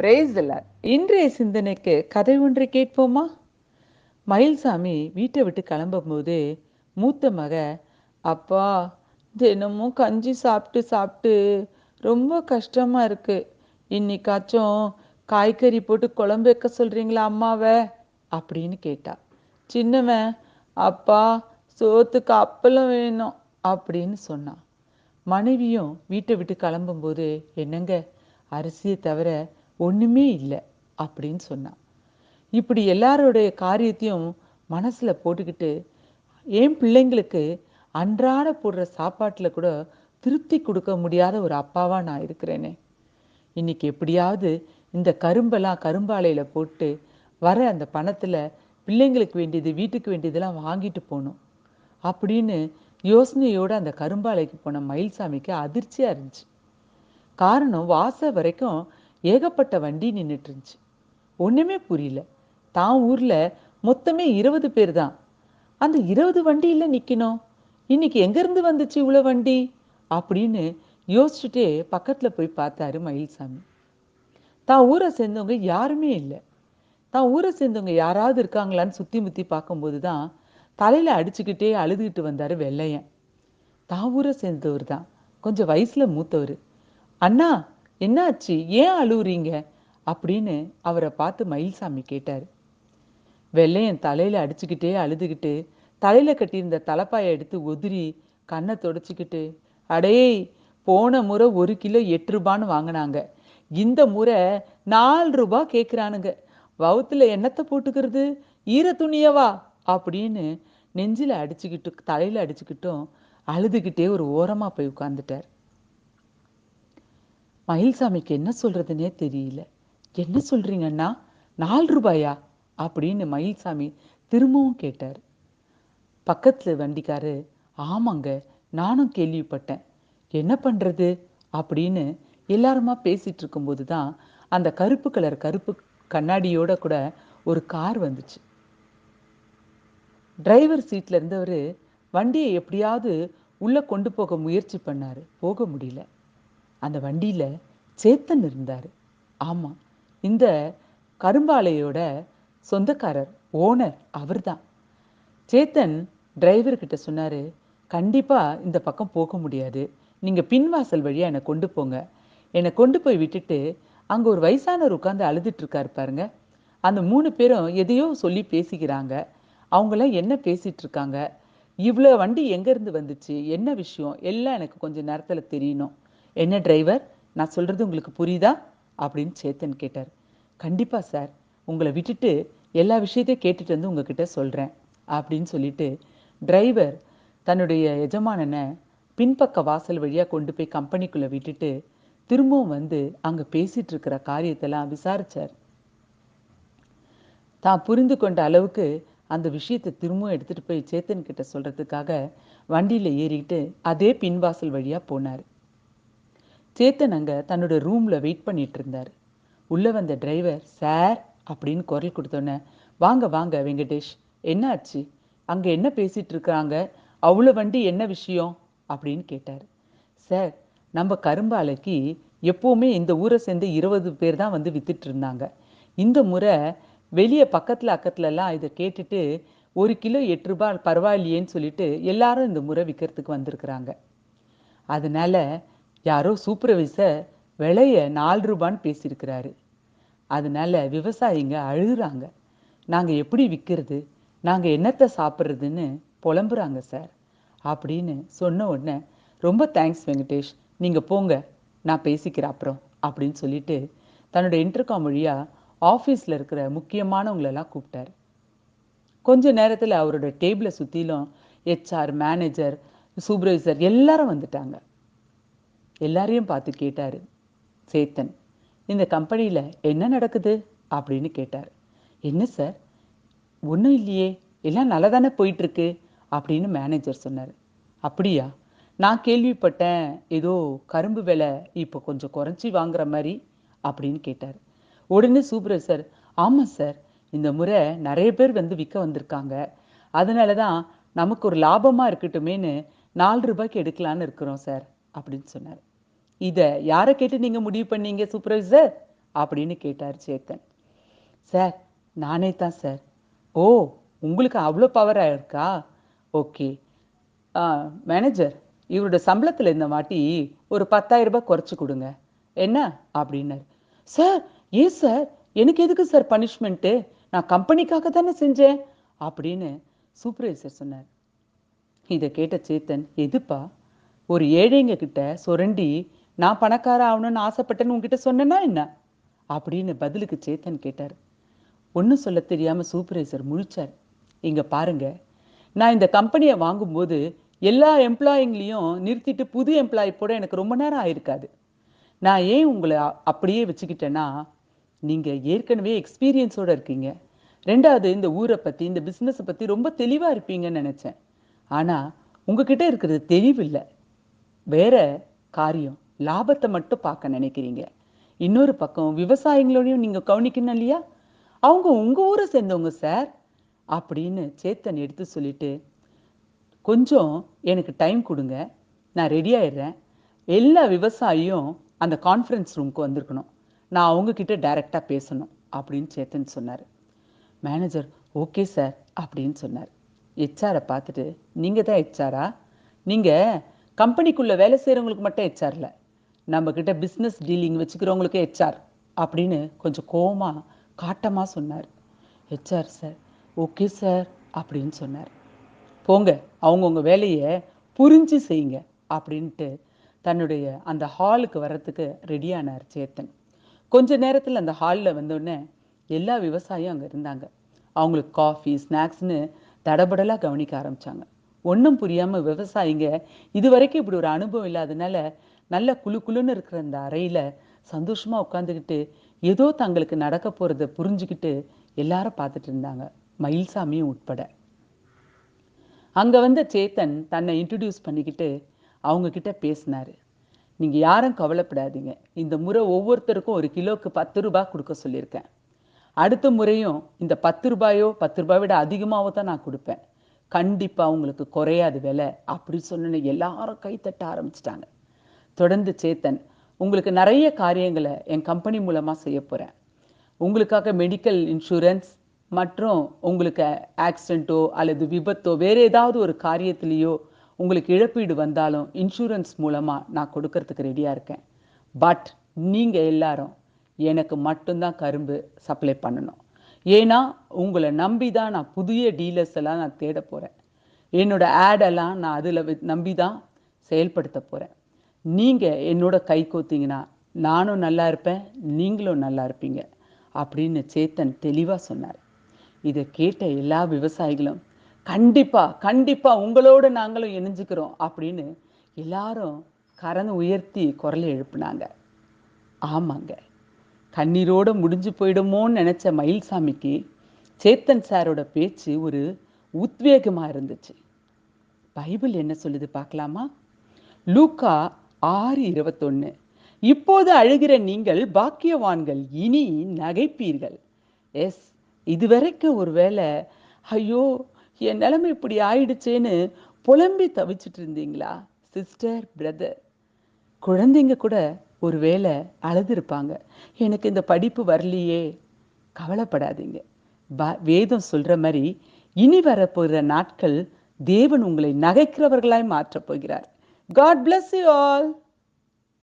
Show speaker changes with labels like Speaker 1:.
Speaker 1: Price இன்றைய சிந்தனைக்கு கதை ஒன்றை கேட்போமா? மயில்சாமி வீட்டை விட்டு கிளம்பும்போது மூத்த மக அப்பா தினமும் கஞ்சி சாப்பிட்டு சாப்பிட்டு ரொம்ப கஷ்டமா இருக்கு. இன்னைக்காச்சும் காய்கறி போட்டு குழம்பு வைக்க சொல்கிறீங்களா அம்மாவை? அப்படின்னு கேட்டா. சின்னவன் அப்பா சோத்துக்கு அப்பளம் வேணும் அப்படின்னு சொன்னான் மனைவியும் வீட்டை விட்டு கிளம்பும்போது என்னங்க அரிசியை தவிர ஒன்றுமே இல்லை அப்படின்னு சொன்னான். இப்படி எல்லாருடைய காரியத்தையும் மனசில் போட்டுக்கிட்டு என் பிள்ளைங்களுக்கு அன்றாட போடுற சாப்பாட்டில் கூட திருப்தி கொடுக்க முடியாத ஒரு அப்பாவாக நான் இருக்கிறேனே. இன்னைக்கு எப்படியாவது இந்த கரும்பெல்லாம் கரும்பாலையில் போட்டு வர அந்த பணத்தில் பிள்ளைங்களுக்கு வேண்டியது வீட்டுக்கு வேண்டியதெல்லாம் வாங்கிட்டு போகணும் அப்படின்னு யோசனையோடு அந்த கரும்பாலைக்கு போன மயில்சாமிக்கு அதிர்ச்சியாக இருந்துச்சு. காரணம் வாசல் வரைக்கும் ஏகப்பட்ட வண்டி நின்றுட்டு இருந்துச்சு ஒண்ணுமே புரியல. தான் ஊர்ல மொத்தமே இருபது பேர் தான். அந்த இருபது வண்டியில நிற்கணும் இன்னைக்கு எங்கேருந்து வந்துச்சு இவ்வளோ வண்டி? அப்படின்னு யோசிச்சுட்டே பக்கத்துல போய் பார்த்தாரு மயில்சாமி. தான் ஊரை சேர்ந்தவங்க யாருமே இல்லை. தான் ஊரை சேர்ந்தவங்க யாராவது இருக்காங்களான்னு சுத்தி முத்தி பார்க்கும்போது தான் தலையில அடிச்சுக்கிட்டே அழுதுகிட்டு வந்தாரு வெள்ளையன். தான் ஊரை சேர்ந்தவர் தான். கொஞ்சம் வயசுல மூத்தவர். அண்ணா என்னாச்சு? ஏன் அழுவுறீங்க? அப்படின்னு அவரை பார்த்து மயில்சாமி கேட்டார். வெள்ளையன் தலையில அடிச்சுக்கிட்டே அழுதுகிட்டு தலையில கட்டியிருந்த தலைப்பாயை எடுத்து உதிரி கண்ணை தொடச்சிக்கிட்டு அடேய் போன முறை ஒரு கிலோ எட்டு ரூபான்னு வாங்கினாங்க. இந்த முறை நாலு ரூபா கேட்குறானுங்க வவுத்துல எண்ணத்தை போட்டுக்கிறது? ஈர துணியவா அப்படின்னு நெஞ்சில அடிச்சுக்கிட்டு தலையில அடிச்சுக்கிட்டும் அழுதுகிட்டே ஒரு ஓரமா போய் உட்கார்ந்துட்டார். மயில்சாமிக்கு என்ன சொல்றதுன்னே தெரியல. என்ன சொல்றீங்கன்னா நாலு ரூபாயா? அப்படின்னு மயில்சாமி திரும்பவும் கேட்டார். பக்கத்தில் வண்டிக்காரு ஆமாங்க நானும் கேள்விப்பட்டேன். என்ன பண்ணுறது அப்படின்னு எல்லாருமா பேசிகிட்டு இருக்கும்போது தான் அந்த கருப்பு கலர் கருப்பு கண்ணாடியோட கூட ஒரு கார் வந்துச்சு. டிரைவர் சீட்டில் இருந்தவர் வண்டியை எப்படியாவது உள்ளே கொண்டு போக முயற்சி பண்ணார். போக முடியல. அந்த வண்டியில் சேத்தன் இருந்தார். ஆமாம் இந்த கரும்பாலையோட சொந்தக்காரர் ஓனர் அவர் தான் சேத்தன் டிரைவர்கிட்ட சொன்னார் கண்டிப்பாக இந்த பக்கம் போக முடியாது. நீங்கள் பின்வாசல் வழியாக என்னை கொண்டு போங்க. என்னை கொண்டு போய் விட்டுட்டு அங்கே ஒரு வயசானவர் உட்காந்து அழுதுட்டு பாருங்க. அந்த மூணு பேரும் எதையோ சொல்லி பேசிக்கிறாங்க. அவங்களாம் என்ன பேசிகிட்ருக்காங்க இருக்காங்க? இவ்வளோ வண்டி எங்கேருந்து வந்துச்சு? என்ன விஷயம்? எல்லாம் எனக்கு கொஞ்சம் நேரத்தில் தெரியணும். என்ன டிரைவர் நான் சொல்கிறது உங்களுக்கு புரியுதா? அப்படின்னு சேத்தன் கேட்டார். கண்டிப்பாக சார் உங்களை விட்டுட்டு எல்லா விஷயத்தையும் கேட்டுட்டு வந்து உங்ககிட்ட சொல்கிறேன் அப்படின்னு சொல்லிட்டு டிரைவர் தன்னுடைய எஜமானனை பின்பக்க வாசல் வழியாக கொண்டு போய் கம்பெனிக்குள்ளே விட்டுட்டு திரும்பவும் வந்து அங்கே பேசிகிட்டு இருக்கிற காரியத்தெல்லாம் விசாரித்தார் தான் புரிந்து கொண்ட அளவுக்கு அந்த விஷயத்தை திரும்பவும் எடுத்துகிட்டு போய் சேத்தன் கிட்ட சொல்கிறதுக்காக வண்டியில் ஏறிக்கிட்டு அதே பின்வாசல் வழியாக போனார். சேத்தன் அங்கே தன்னோட ரூமில் வெயிட் பண்ணிட்டு இருந்தார். உள்ளே வந்த டிரைவர் சார் அப்படின்னு குரல் கொடுத்தோன்னே வாங்க வாங்க வெங்கடேஷ் என்ன ஆச்சு அங்கே என்ன பேசிகிட்டு இருக்காங்க? அவ்வளோ வண்டி என்ன விஷயம்? அப்படின்னு கேட்டார். சார் நம்ம கரும்பாலைக்கு எப்போவுமே இந்த ஊரை சேர்ந்து இருபது பேர் தான் வந்து வித்துட்டு இருந்தாங்க. இந்த முறை வெளியே பக்கத்தில் அக்கத்துலலாம் இதை கேட்டுட்டு ஒரு கிலோ எட்டு ரூபாய் பரவாயில்லையேன்னு சொல்லிட்டு எல்லாரும் இந்த முறை விற்கிறதுக்கு வந்திருக்கிறாங்க. அதனால யாரோ சூப்பர்வைசர் விலைய நாலு ரூபான்னு பேசியிருக்கிறாரு. அதனால விவசாயிங்க அழுகுறாங்க. நாங்கள் எப்படி விற்கிறது நாங்கள் என்னத்தை சாப்பிட்றதுன்னு புலம்புறாங்க சார் அப்படின்னு சொன்ன உடனே ரொம்ப தேங்க்ஸ் வெங்கடேஷ் நீங்கள் போங்க நான் பேசிக்கிறேன் அப்புறம் அப்படின்னு சொல்லிட்டு தன்னோட இன்டர்காம் வழியாக ஆஃபீஸில் இருக்கிற முக்கியமானவங்களெல்லாம் கூப்பிட்டாரு. கொஞ்ச நேரத்தில் அவரோட டேபிளை சுற்றிலும் ஹெச்ஆர் மேனேஜர் சூப்பர்வைசர் எல்லாரும் வந்துட்டாங்க. எல்லாரையும் பார்த்து கேட்டார் சேத்தன் இந்த கம்பெனியில் என்ன நடக்குது? அப்படின்னு கேட்டார். என்ன சார்? ஒன்றும் இல்லையே எல்லாம் நல்லா தானே போயிட்டுருக்கு? அப்படின்னு மேனேஜர் சொன்னார். அப்படியா? நான் கேள்விப்பட்டேன் ஏதோ கரும்பு விலை இப்போ கொஞ்சம் குறைச்சி வாங்குற மாதிரி அப்படின்னு கேட்டார். உடனே சூப்பர்வைசர் ஆமாம் சார் இந்த முறை நிறைய பேர் வந்து விற்க வந்திருக்காங்க. அதனால தான் நமக்கு ஒரு லாபமாக இருக்கட்டுமேன்னு நாலு ரூபாய்க்கு எடுக்கலான்னு இருக்கிறோம் சார் அப்படின்னு சொன்னார். இதை யாரை கேட்டு நீங்கள் முடிவு பண்ணீங்க சூப்பர்வைசர் அப்படின்னு கேட்டார் சேத்தன். சார் நானே தான் சார். ஓ உங்களுக்கு அவ்வளோ பவராக இருக்கா? ஓகே. மேனேஜர் இவரோட சம்பளத்தில் இந்த வாட்டி ஒரு பத்தாயிரம் ரூபாய் குறைச்சி கொடுங்க. என்ன? அப்படின்னாரு. சார் ஏன் சார்? எனக்கு எதுக்கு சார் பனிஷ்மெண்ட்டு நான் கம்பெனிக்காக தானே செஞ்சேன். அப்படின்னு சூப்பர்வைசர் சொன்னார். இதை கேட்ட சேத்தன் எதுப்பா? ஒரு ஏழைங்க கிட்ட சுரண்டி நான் பணக்கார ஆகணும்னு ஆசைப்பட்டேன்னு உங்ககிட்ட சொன்னேன்னா என்ன? அப்படின்னு பதிலுக்கு சேத்தன் கேட்டார். ஒன்றும் சொல்ல தெரியாமல் சூப்பர்வைசர் முழிச்சார். இங்கே பாருங்க நான் இந்த கம்பெனியை வாங்கும்போது எல்லா எம்ப்ளாயிங்களையும் நிறுத்திட்டு புது எம்ப்ளாயி போட எனக்கு ரொம்ப நேரம் ஆயிருக்காது. நான் ஏன் உங்களை அப்படியே வச்சுக்கிட்டேன்னா நீங்கள் ஏற்கனவே எக்ஸ்பீரியன்ஸோடு இருக்கீங்க. ரெண்டாவது இந்த ஊரை பற்றி இந்த பிஸ்னஸை பற்றி ரொம்ப தெளிவாக இருப்பீங்கன்னு நினச்சேன். ஆனால் உங்ககிட்ட இருக்கிறது தெளிவில்லை. வேற காரியம். லாபத்தை மட்டும் பார்க்க நினைக்கிறீங்க. இன்னொரு பக்கம் விவசாயிகளோடையும் நீங்க கவனிக்கணும் இல்லையா? அவங்க உங்க ஊரை சேர்ந்தவங்க சார். அப்படின்னு சேத்தன் எடுத்து சொல்லிட்டு கொஞ்சம் எனக்கு டைம் கொடுங்க. நான் ரெடி ஆயிடுறேன். எல்லா விவசாயியும் அந்த கான்ஃபரன்ஸ் ரூமுக்கு வந்திருக்கணும். நான் அவங்கக்கிட்ட டைரெக்டாக பேசணும். அப்படின்னு சேத்தன் சொன்னார். மேனேஜர் ஓகே சார் அப்படின்னு சொன்னார். ஹெச்ஆரை பார்த்துட்டு நீங்கள் தான் ஹெச்ஆரா நீங்கள் கம்பெனிக்குள்ளே வேலை செய்கிறவங்களுக்கு மட்டும் ஹெச்ஆர் நம்ம கிட்ட பிஸ்னஸ் டீலிங் வச்சுக்கிறவங்களுக்கு ஹெச்ஆர் அப்படின்னு கொஞ்சம் கோவமா காட்டமாக சொன்னார். ஹெச்ஆர் சார் ஓகே சார் அப்படின்னு சொன்னார். போங்க அவங்கவுங்க வேலையை புரிஞ்சு செய்யுங்க அப்படின்ட்டு தன்னுடைய அந்த ஹாலுக்கு வர்றதுக்கு ரெடியானார் சேத்தன். கொஞ்ச நேரத்தில் அந்த ஹாலில் வந்தோடனே எல்லா விவசாயியும் அங்கே இருந்தாங்க. அவங்களுக்கு காஃபி ஸ்நாக்ஸ்னு தடபடலாக கவனிக்க ஆரம்பிச்சாங்க. ஒன்றும் புரியாமல் விவசாயிங்க இது வரைக்கும் இப்படி ஒரு அனுபவம் இல்லாதனால நல்ல குளு குளுன்னு இருக்கிற அந்த அறையில் சந்தோஷமாக உட்காந்துக்கிட்டு ஏதோ தங்களுக்கு நடக்க போகிறத புரிஞ்சுக்கிட்டு எல்லாரும் பார்த்துட்டு இருந்தாங்க. மயில்சாமியும் உட்பட. அங்கே வந்த சேத்தன் தன்னை இன்ட்ரடியூஸ் பண்ணிக்கிட்டு அவங்க பேசினார். நீங்கள் யாரும் கவலைப்படாதீங்க. இந்த முறை ஒவ்வொருத்தருக்கும் ஒரு கிலோக்கு பத்து ரூபாய் கொடுக்க சொல்லியிருக்கேன். அடுத்த முறையும் இந்த பத்து ரூபாயோ பத்து ரூபாய் விட அதிகமாகவோ தான் நான் கொடுப்பேன். கண்டிப்பாக உங்களுக்கு குறையாது விலை அப்படி சொன்ன எல்லாரும் கைத்தட்ட ஆரம்பிச்சிட்டாங்க. தொடர்ந்து சேத்தன் உங்களுக்கு நிறைய காரியங்களை என் கம்பெனி மூலமாக செய்ய போகிறேன் உங்களுக்காக மெடிக்கல் இன்சூரன்ஸ் மற்றும் உங்களுக்கு ஆக்சிடென்ட்டோ அல்லது விபத்தோ வேறு ஏதாவது ஒரு காரியத்திலேயோ உங்களுக்கு இழப்பீடு வந்தாலும் இன்சூரன்ஸ் மூலமாக நான் கொடுக்கறதுக்கு ரெடியாக இருக்கேன். பட் நீங்கள் எல்லாரும் எனக்கு மட்டும்தான் கரும்பு சப்ளை பண்ணணும். ஏன்னா உங்களை நம்பி தான் நான் புதிய டீலர்ஸ் எல்லாம் நான் தேட போகிறேன் என்னோடய ஆடெல்லாம் நான் அதில் நம்பி தான் செயல்படுத்த போகிறேன் நீங்கள் என்னோட கை கோத்தீங்கன்னா நானும் நல்லா இருப்பேன் நீங்களும் நல்லா இருப்பீங்க அப்படின்னு சேத்தன் தெளிவாக சொன்னார். இதை கேட்ட எல்லா விவசாயிகளும் கண்டிப்பாக கண்டிப்பாக உங்களோட நாங்களும் இணைஞ்சுக்கிறோம் அப்படின்னு எல்லாரும் கரனை உயர்த்தி குரலை எழுப்புனாங்க. ஆமாங்க கண்ணீரோடு முடிஞ்சு போயிடுமோன்னு நினச்ச மயில்சாமிக்கு சேத்தன் சாரோட பேச்சு ஒரு உத்வேகமாக இருந்துச்சு. பைபிள் என்ன சொல்லுது பார்க்கலாமா? லூக்கா ஆறு இருபத்தொன்னு. இப்போது அழுகிற நீங்கள் பாக்கியவான்கள் இனி நகைப்பீர்கள். எஸ் இதுவரைக்கும் ஒருவேளை ஐயோ என் நிலைமை இப்படி ஆயிடுச்சேன்னு புலம்பி தவிச்சிட்டு இருந்தீங்களா சிஸ்டர் பிரதர் குழந்தைங்க கூட ஒருவேளை அழுதுருப்பாங்க. எனக்கு இந்த படிப்பு வரலையே. கவலைப்படாதீங்க. ப- வேதம் சொல்கிற மாதிரி இனி வரப்போகிற நாட்கள் தேவன் உங்களை நகைக்கிறவர்களாய் மாற்றப் போகிறார். God bless you all